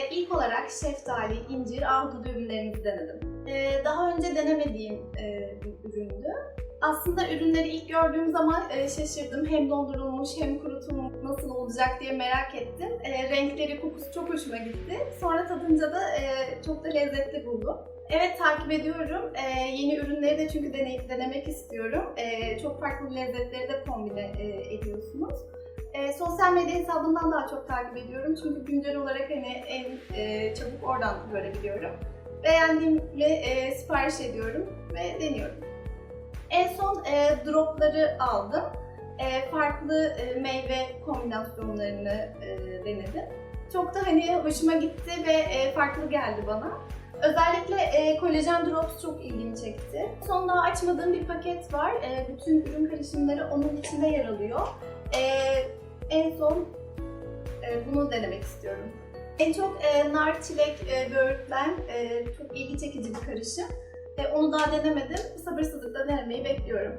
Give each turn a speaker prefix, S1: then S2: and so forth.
S1: Ee, ilk olarak şeftali, incir, ahududu ürünlerimizi denedim. Ee, daha önce denemediğim e, bir üründü. Aslında ürünleri ilk gördüğüm zaman e, şaşırdım. Hem dondurulmuş hem kurutulmuş nasıl olacak diye merak ettim. E, renkleri, kokusu çok hoşuma gitti. Sonra tadınca da e, çok da lezzetli buldum. Evet takip ediyorum. E, yeni ürünleri de çünkü deneyip denemek istiyorum. E, çok farklı lezzetleri de kombine e, ediyorsunuz. E, sosyal medya hesabından daha çok takip ediyorum. Çünkü güncel olarak hani en e, çabuk oradan görebiliyorum. Beğendiğimde e, sipariş ediyorum ve deniyorum. En son e, dropları aldım. E, farklı e, meyve kombinasyonlarını e, denedim. Çok da hani hoşuma gitti ve e, farklı geldi bana. Özellikle e, kolajen drops çok ilgimi çekti. Son daha açmadığım bir paket var. E, bütün ürün karışımları onun içinde yer alıyor. E, en son e, bunu denemek istiyorum. En çok e, nar, çilek, e, böğürtlen e, çok ilgi çekici bir karışım. E, onu daha denemedim. Sabırsızlıkla denemeyi bekliyorum.